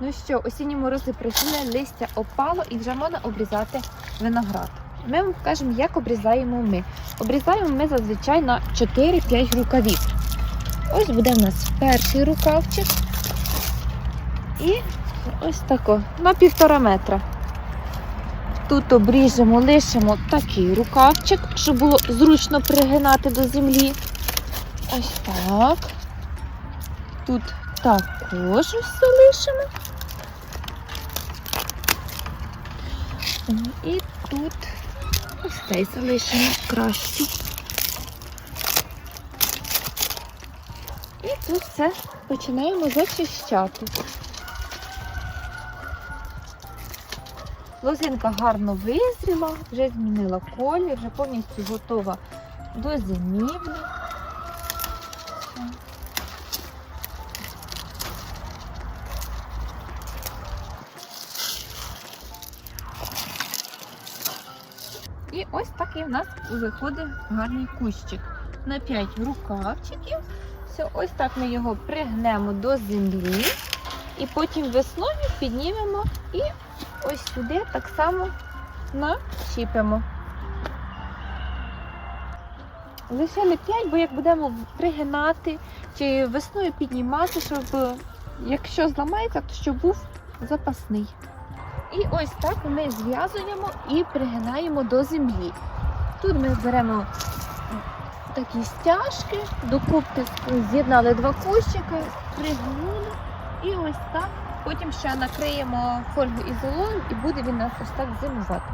Ну що, осінні морози прийшли, листя опало і вже можна обрізати виноград. Ми вам покажемо, як обрізаємо ми. Обрізаємо ми зазвичай на 4-5 рукавів. Ось буде в нас перший рукавчик. І ось тако, на півтора метра. Тут обріжемо, лишимо такий рукавчик, щоб було зручно пригинати до землі. Ось так. Тут також все лишимо. І тут ось цей залишимо краще. І тут все починаємо зачищати. Лозинка гарно визріла, вже змінила колір, вже повністю готова до зимівлі. І ось такий в нас виходить гарний кущик. На 5 рукавчиків. Все, ось так ми його пригнемо до землі. І потім весною піднімемо і ось сюди так само начіпимо. Лишили 5, бо як будемо пригинати чи весною піднімати, щоб якщо зламається, то щоб був запасний. І ось так ми зв'язуємо і пригинаємо до землі. Тут ми беремо такі стяжки, докупки з'єднали два кущики, пригнули і ось так. Потім ще накриємо фольгу ізолою, і буде він нас ось так зимувати.